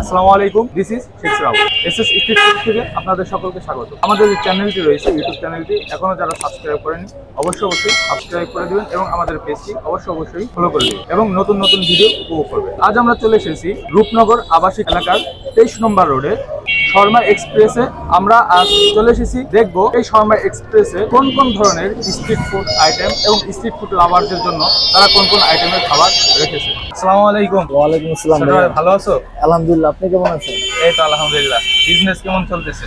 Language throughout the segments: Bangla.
আসসালামু আলাইকুম। This is Sheikh Rao S S street থেকে আপনাদের সকলকে স্বাগত। আমাদের যে চ্যানেলটি রয়েছে ইউটিউব চ্যানেলটি, এখনও যারা সাবস্ক্রাইব করেনি, অবশ্যই অবশ্যই সাবস্ক্রাইব করে দিবেন এবং আমাদের পেজটি অবশ্যই অবশ্যই ফলো করে দিবেন এবং নতুন নতুন ভিডিও উপভোগ করবেন। আজ আমরা চলে এসেছি রূপনগর আবাসিক এলাকার তেইশ নম্বর রোডে। শর্মা এক্সপ্রেসে আমরা আজ চলে এসেছি। দেখব এই শর্মা এক্সপ্রেসে কোন কোন ধরনের স্ট্রিট ফুড আইটেম এবং স্ট্রিট ফুড লাভারদের জন্য তারা কোন কোন আইটেমের খাবার রেখেছে। আসসালামু আলাইকুম। ওয়ালাইকুম আসসালাম ভালো আছো? আলহামদুলিল্লাহ আপনি কেমন আছেন? এই তো আলহামদুলিল্লাহ। বিজনেস কেমন চলতেছে?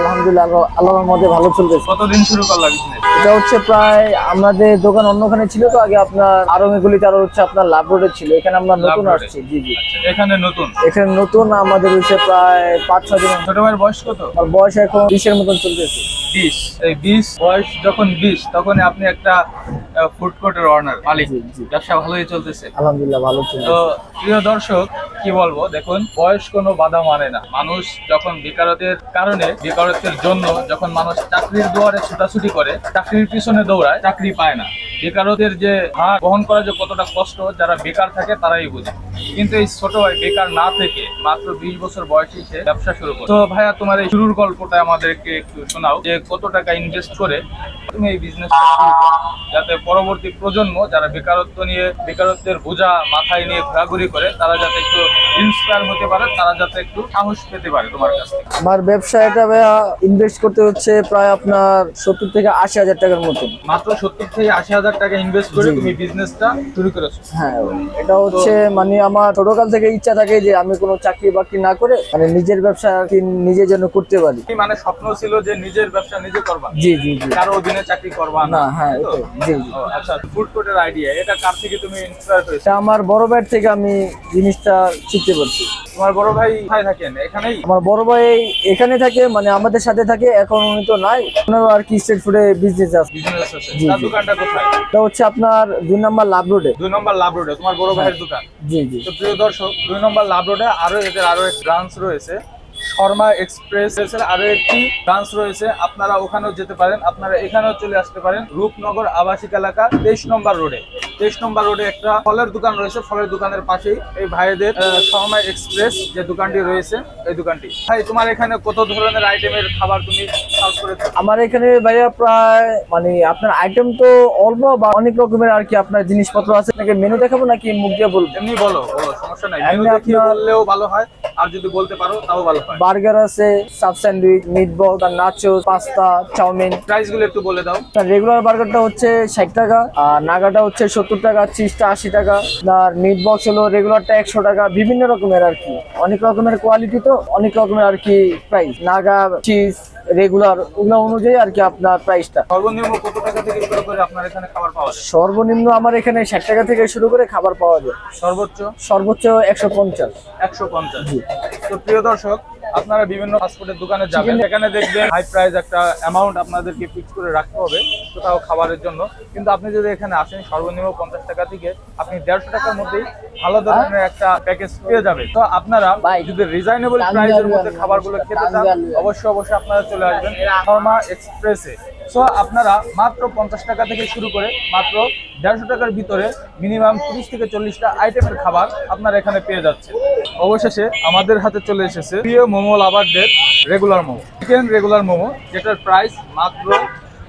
আলহামদুলিল্লাহ আল্লাহর মধ্যে ভালো চলতেছে। কতদিন শুরু করলা বিজনেস এটা হচ্ছে প্রায় আমাদের দোকান অন্যখানে ছিল তো আগে আপনার আরমিগুলিতে আরও হচ্ছে আপনার লাভ রোডে ছিল। এখানে আমরা নতুন আসছি জি জি। এখানে নতুন? এখানে নতুন আমাদের হচ্ছে প্রায় পাঁচ ছয় দিন ছোট ভাইয়ের বয়স কত? আর বয়স এখন বিশের মতন চলতেছে। বিশ। এই বিশ বয়স যখন বিশ তখন আপনি একটা ফুড কোর্টের অনার মালিক। জি, জি। ব্যবসা ভালোই চলতেছে। আলহামদুলিল্লাহ ভালো তো প্রিয় দর্শক কি বলব? দেখুন বয়স কোনো বাধা মানে না। মানুষ যখন বেকারত্বের কারণে, বেকারত্বের জন্য যখন মানুষ চাকরির দুয়ারে ছুটাছুটি করে, চাকরির পিছনে দৌড়ায়, চাকরি পায় না। বেকারত্বের যে হার বহন করা যে কতটা কষ্ট, যারা বেকার থাকে তারাই বোঝে। কিন্তু এই ছোট ভাই বেকার না থেকে মাত্র বিশ বছর বয়সে সে ব্যবসা শুরু করে। তো ভাইয়া, তোমার এই শুরুর গল্পটা আমাদেরকে একটু শোনাও, যে কত টাকা ইনভেস্ট করে তুমি এই বিজনেসটা যাতে পরবর্তী প্রজন্ম যারা বেকারত্ব নিয়ে, বেকারত্বের বোঝা মাথায় নিয়ে ঘোরাঘুরি করে, তারা যাতে একটু ইন্সপায়ার হতে পারে, তারা যাতে একটু সাহস পেতে পারে তোমার কাছ। আমার ব্যবসায়টা ভাইয়া ইনভেস্ট করতে হচ্ছে প্রায় আপনার সত্তর থেকে আশি হাজার টাকার মতন মাত্র সত্তর থেকে আশি হাজার টাকা ইনভেস্ট করে। তুমি বিজনেসটা শুরু করেছ। হ্যাঁ এটা হচ্ছে মানে আমার ছোটকাল থেকে ইচ্ছা থাকে যে আমি কোনো চাকরি বাকরি না করে মানে নিজের ব্যবসা কি নিজে যেন করতে পারি। মানে স্বপ্ন ছিল যে নিজের ব্যবসা নিজে করবা। জি জি জি। কারও অধীনে চাকরি করবা না। হ্যাঁ জি জি। আচ্ছা ফুড কোর্টের আইডিয়া এটা কার থেকে তুমি ইন্সপায়ার হয়েছে এটা আমার বড় ব্যাট থেকে আমি জিনিসটা শিখতে পারছি। তোমার বড় ভাই কোথায় থাকেন? এখানেই? আমার বড় ভাই এখানে থাকে মানে আমাদের সাথে থাকে এখন উনি তো নাই। ওনারও আর কি স্ট্রিট ফুডে বিজনেস আছে। বিজনেস আছে। তার দোকানটা কোথায়? এটা হচ্ছে আপনার দুই নম্বর লাভ রোডে দুই নম্বর লাভ রোডে তোমার বড় ভাইয়ের দোকান। জি জি। তো প্রিয় দর্শক দুই নম্বর লাভ রোডে আরও এদের আরও এক ব্রাঞ্চ রয়েছে। শর্মা এক্সপ্রেস এর আরও একটি ব্রাঞ্চ রয়েছে। আপনারা ওখানেও যেতে পারেন। আপনারা এখানেও চলে আসতে পারেন। রূপনগর আবাসিক এলাকা তেইশ নম্বর রোডে তেইশ নম্বর রোডে একটা ফলের দোকান রয়েছে ফলের দোকানের পাশেই। এই ভাইদের শর্মা এক্সপ্রেস যে দোকানটি রয়েছে এই দোকানটি। ভাই তোমার এখানে কত ধরনের আইটেমের খাবার তুমি আমার এখানে ভাইয়া প্রায় মানে আপনার আইটেম তো অল্প বা অনেক রকমের আর কি আপনার জিনিসপত্র আছে। আপনাকে মেনু দেখাবো নাকি মুখ দিয়ে বলব? এমনি বলো বলো সমস্যা নাই। মেনু দেখিয়ে বললেও ভালো হয় আর যদি বলতে পারো তাও ভালো হয়। বার্গার আছে sub sandwich meat ball nacho pasta chowmein. প্রাইসগুলো একটু বলে দাও। রেগুলার বার্গারটা হচ্ছে ষাট টাকা আর নাগাটা হচ্ছে সত্তর টাকা চিজটা আশি টাকা। আর মিট বক্স হলো রেগুলারটা একশো টাকা বিভিন্ন রকমের আর কি। অনেক রকমের কোয়ালিটি তো অনেক রকমের আর কি প্রাইস নাগা চিজ রেগুলার ওগুলো অনুযায়ী আর কি আপনার প্রাইসটা সর্বনিম্ন কত টাকা থেকে শুরু করে আপনার এখানে খাবার পাওয়া যায়? সর্বনিম্ন আমার এখানে ষাট টাকা থেকে শুরু করে খাবার পাওয়া যায়। সর্বোচ্চ? সর্বোচ্চ একশো পঞ্চাশ। একশো পঞ্চাশ। তো প্রিয় দর্শক আপনারা বিভিন্ন ফাস্টফুডের দোকানে যাবেন। এখানে দেখবেন হাই প্রাইস একটা অ্যামাউন্ট আপনাদেরকে ফিক্স করে রাখতে হবে কোথাও খাবারের জন্য। কিন্তু আপনি যদি এখানে আসেন সর্বনিম্ন পঞ্চাশ টাকা থেকে আপনি দেড়শো টাকার মধ্যেই ভালো ধরনের একটা প্যাকেজ পেয়ে যাবেন। তো আপনারা যদি রিজনেবল প্রাইস প্রাইসের মধ্যে খাবারগুলো খেতে চান অবশ্যই অবশ্যই আপনারা চলে আসবেন শর্মা এক্সপ্রেসে সো আপনারা মাত্র পঞ্চাশ টাকা থেকে শুরু করে মাত্র দেড়শো টাকার ভিতরে মিনিমাম তিরিশ থেকে চল্লিশটা আইটেমের খাবার আপনারা এখানে পেয়ে যাচ্ছে অবশেষে আমাদের হাতে চলে এসেছে প্রিয় momo লাভারদের regular momo. Chicken regular momo, যেটার প্রাইস মাত্র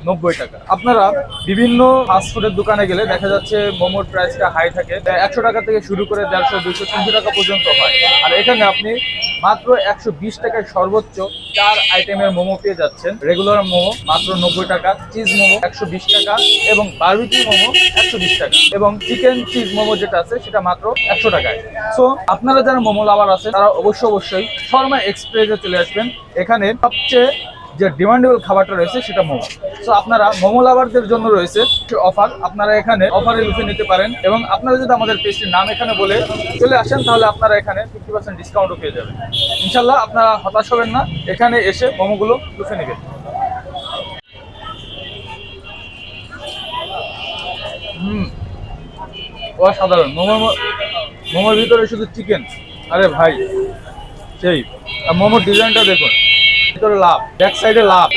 নব্বই টাকা। আপনারা বিভিন্ন ফাস্টফুডের দোকানে গেলে দেখা যাচ্ছে মোমোর প্রাইসটা হাই থাকে। একশো টাকা থেকে শুরু করে দেড়শো দুশো তিনশো টাকা পর্যন্ত হয়। আর এখানে আপনি মাত্র একশো বিশ টাকায় সর্বোচ্চ চার আইটেমের মোমো পেয়ে যাচ্ছেন। রেগুলার মোমো মাত্র নব্বই টাকা চিজ মোমো একশো বিশ টাকা এবং বার্বিকিউ মোমো একশো বিশ টাকা এবং চিকেন চিজ মোমো যেটা আছে সেটা মাত্র একশো টাকায়। সো আপনারা যারা মোমো লাভার আছে তারা অবশ্যই অবশ্যই শর্মা এক্সপ্রেসে চলে আসবেন। এখানে সবচেয়ে যে ডিমান্ডেবল খাবারটা রয়েছে সেটা মোমো। তো আপনারা মোমো লাভারদের জন্য রয়েছে অফার আপনারা এখানে অফারে লুফে নিতে পারেন এবং আপনারা যদি আমাদের পেস্ট্রির নাম এখানে বলে চলে আসেন, তাহলে আপনারা এখানে ফিফটি পার্সেন্ট ডিসকাউন্টও পেয়ে যাবেন। ইনশাল্লাহ আপনারা হতাশ হবেন না। এখানে এসে মোমোগুলো লুফে নেবেন। হুম। অসাধারণ। মোমোর মোমোর ভিতরে শুধু চিকেন আরে ভাই, সেই। আর মোমোর ডিজাইনটা দেখুন। ভিতরে লাভ ব্যাক সাইডে লাভ।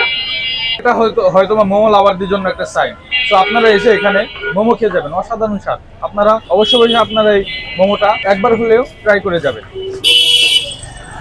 এটা হয়তো হয়তো বা মোমো লাভারদের জন্য একটা সাইন তো আপনারা এসে এখানে মোমো খেয়ে যাবেন, অসাধারণ স্বাদ। আপনারা অবশ্যই অবশ্যই আপনারা এই মোমোটা একবার হলেও ট্রাই করে যাবেন।